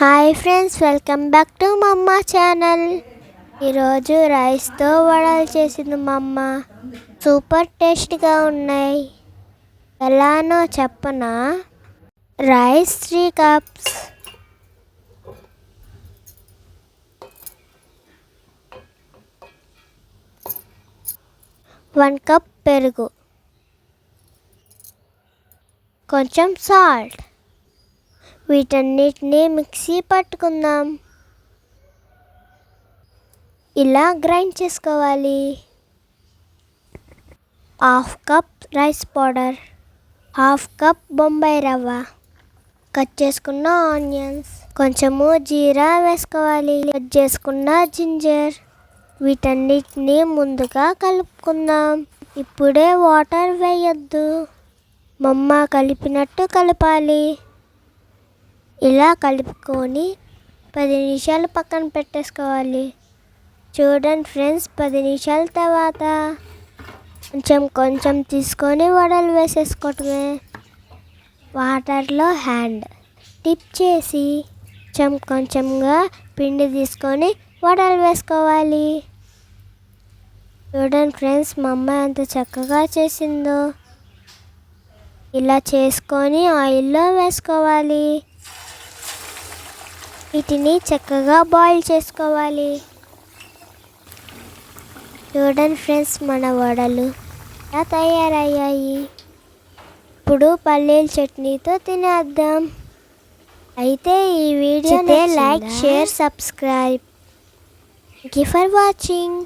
Hi friends welcome back to మా అమ్మ channel. ఈరోజు రైస్తో వడలు చేసింది మా అమ్మ సూపర్ టేస్ట్గా ఉన్నాయి. ఎలానో చెప్పనా? Rice three cups. One cup పెరుగు. కొంచెం సాల్ట్. వీటన్నిటిని మిక్సీ పట్టుకుందాం. ఇలా గ్రైండ్ చేసుకోవాలి. Half cup rice powder half cup Bombay rava cut చేసుకున్న ఆనియన్స్ కొంచెము జీరా వేసుకోవాలి. కట్ చేసుకున్న జింజర్ వీటన్నిటిని ముందుగా కలుపుకుందాం. ఇప్పుడే వాటర్ వేయొద్దు. మమ్మ కలిపినట్టు కలపాలి. ఇలా కలుపుకొని పది నిమిషాలు పక్కన పెట్టేసుకోవాలి. చూడండి ఫ్రెండ్స్ పది నిమిషాల తర్వాత కొంచెం కొంచెం తీసుకొని వడలు వేసేసుకోవటమే. వాటర్లో హ్యాండ్ టిప్ చేసి కొంచెం కొంచెంగా పిండి తీసుకొని వడలు వేసుకోవాలి. చూడండి ఫ్రెండ్స్ మా అమ్మ ఎంత చక్కగా చేసిందో. ఇలా చేసుకొని ఆయిల్లో వేసుకోవాలి. వీటిని చక్కగా బాయిల్ చేసుకోవాలి. చూడండి ఫ్రెండ్స్ మన వడలు తయారయ్యాయి. ఇప్పుడు పల్లీల చట్నీతో తినేద్దాం. అయితే ఈ video like share subscribe thank you for watching